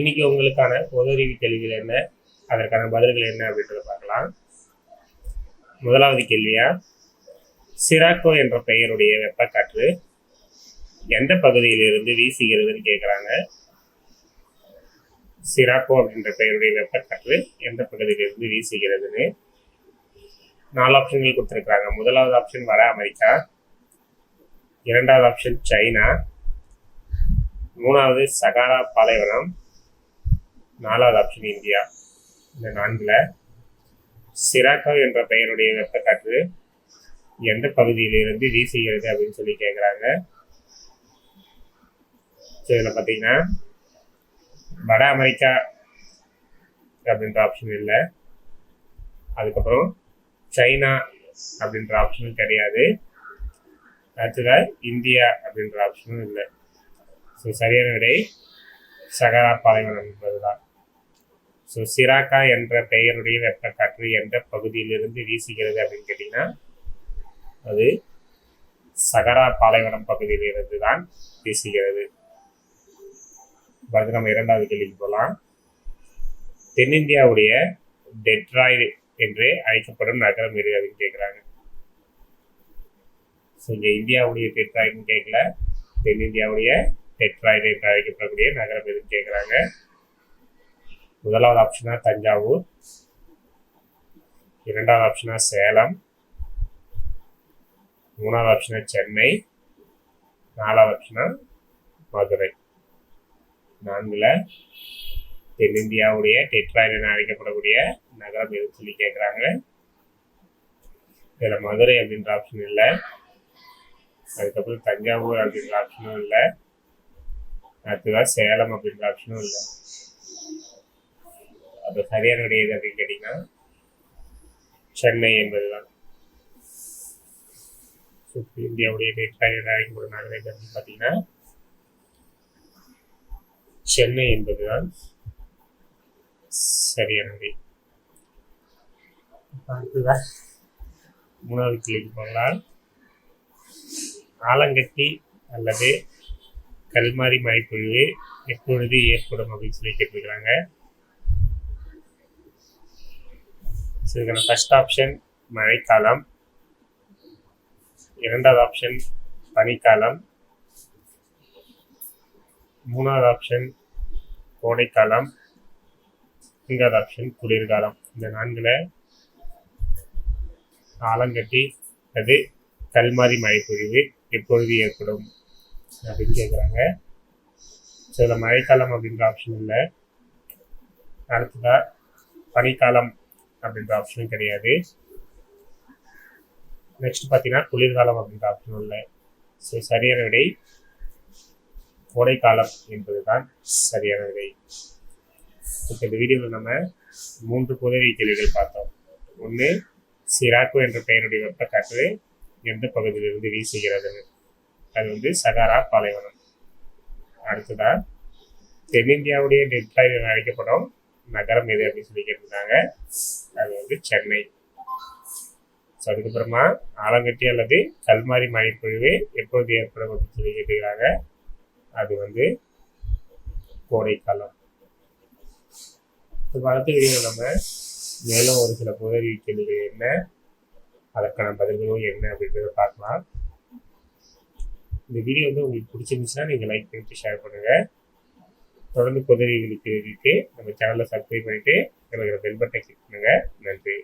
இன்னைக்கு உங்களுக்கான பொதறிவு கேள்விகள் என்ன? அதற்கான பதில்கள் என்ன அப்படின்றத பார்க்கலாம். முதலாவது கேள்வியா? சிராக்கோ என்ற பெயருடைய வெப்பக்காற்று எந்த பகுதியிலிருந்து வீசுகிறதுன்னு கேட்குறாங்க சிராக்கோ அப்படின்ற பெயருடைய வெப்பக்காற்று எந்த பகுதியிலிருந்து வீசுகிறதுன்னு நாலு ஆப்ஷன்கள் கொடுத்துருக்குறாங்க. முதலாவது ஆப்ஷன் வட அமெரிக்கா இரண்டாவது ஆப்ஷன் சைனா மூணாவது சகாரா பாலைவனம் நாலாவது ஆப்ஷன் இந்தியா. இந்த நான்கில் சிராக்கோ என்ற பெயருடைய வெப்பக்காற்று எந்த பகுதியிலிருந்து வீசுகிறது அப்படின்னு சொல்லி கேட்குறாங்க ஸோ இதில் பார்த்தீங்கன்னா வட அமெரிக்கா அப்படின்ற ஆப்ஷன் இல்லை. அதுக்கப்புறம் சைனா அப்படின்ற ஆப்ஷனும் கிடையாது. அடுத்ததாக இந்தியா அப்படின்ற ஆப்ஷனும் இல்லை. ஸோ சரியான விடை சகாரா பாலைவனம் என்பதுதான். ஸோ சிராக்கா என்ற பெயருடைய வெப்பக்காற்று எந்த பகுதியிலிருந்து வீசுகிறது அப்படின்னு கேட்டிங்கன்னா அது சகரா பாலைவனம் பகுதியிலிருந்து தான் வீசுகிறது. அடுத்து நம்ம இரண்டாவது கேள்விக்கு போகலாம் தென்னிந்தியாவுடைய டெட்ராய்டு என்று அழைக்கப்படும் நகரம் எது அப்படின்னு கேட்குறாங்க ஸோ இங்கே இந்தியாவுடைய டெட்ராய்டுன்னு கேட்கல தென்னிந்தியாவுடைய டெட்ராய்டு என்று அழைக்கப்படக்கூடிய நகரம் எதுன்னு கேட்குறாங்க முதலாவது ஆப்ஷனா தஞ்சாவூர். இரண்டாவது ஆப்ஷனா சேலம். மூணாவது ஆப்ஷனா சென்னை. நாலாவது ஆப்ஷனா மதுரை. நான்கில் தென்னிந்தியாவுடைய டெட்ராய்டு என அழைக்கப்படக்கூடிய நகரம் எதுன்னு சொல்லி கேட்குறாங்க இதில் மதுரை அப்படின்ற ஆப்ஷன் இல்லை. அதுக்கப்புறம் தஞ்சாவூர் அப்படின்ற ஆப்ஷனும் இல்லை. அடுத்ததான் சேலம் அப்படின்ற ஆப்ஷனும் இல்லை. அது சரியான விடை எது அப்படின்னு கேட்டிங்கன்னா சென்னை என்பதுதான். இந்தியாவுடைய டெட்ராய்டு அழைக்கப்படும் நகரம் அப்படின்னு பார்த்தீங்கன்னா சென்னை என்பதுதான் சரியான விடை அடுத்ததான் மூணாவது கேள்வி போனால் ஆலங்கட்டி அல்லது கல்மாரி மழைப்பொழிவு எப்பொழுது ஏற்படும் அப்படின்னு சொல்லி கேட்டிருக்கிறாங்க. ஸோ இதுக்கான ஃபர்ஸ்ட் ஆப்ஷன் மழைக்காலம் இரண்டாவது ஆப்ஷன் பனிக்காலம் மூணாவது ஆப்ஷன் கோடைக்காலம் நான்காவது ஆப்ஷன் குளிர்காலம் இந்த நான்கில் ஆலங்கட்டி அது கல்மாரி மழைப்பொழிவு எப்பொழுது ஏற்படும்? அப்படின்னு கேட்குறாங்க ஸோ இதில் மழைக்காலம் அப்படின்ற ஆப்ஷன் இல்லை. அடுத்ததாக பனிக்காலம் அப்படின்ற ஆப்ஷனும் கிடையாது. நெக்ஸ்ட் பார்த்தீங்கன்னா குளிர்காலம் அப்படின்ற ஆப்ஷனும் இல்லை. ஸோ சரியான விடை. கோடைக்காலம் என்பது தான் சரியான விடை. இப்போ இந்த வீடியோவில் நம்ம மூன்று புதவி கேள்விகள் பார்த்தோம். ஒன்று சிராக்கு என்ற பெயருடைய வெப்பக்காற்று எந்த பகுதியிலிருந்து வீசுகிறது? அது வந்து சகாரா பாலைவனம். அடுத்ததான் தென்னிந்தியாவுடைய டெட்லைன் என அழைக்கப்படும் நகரம் எது அப்படின்னு சொல்லி கேட்டிருந்தாங்க அது வந்து சென்னை. ஸோ அதுக்கப்புறமா ஆலங்கட்டி அல்லது கல்மாரி மழைப்பொழிவு எப்போது ஏற்படும் அப்படின்னு சொல்லி கேட்டுக்கிறாங்க அது வந்து கோடைக்காலம். இப்போ அடுத்த நம்ம மேலும் ஒரு சில புதறி கேள்விகள் என்ன அதற்கான பதில்களும் என்ன அப்படின்றத பார்க்கலாம். இந்த வீடியோ வந்து உங்களுக்கு பிடிச்சிருந்துச்சுன்னா நீங்கள் லைக் பண்ணிட்டு ஷேர் பண்ணுங்கள் தொடர்ந்து புதவிகளுக்கு நம்ம சேனலை சப்ஸ்கிரைப் பண்ணிட்டு எனக்கு பெல் பட்டனை கிளிக் பண்ணுங்கள் நன்றி.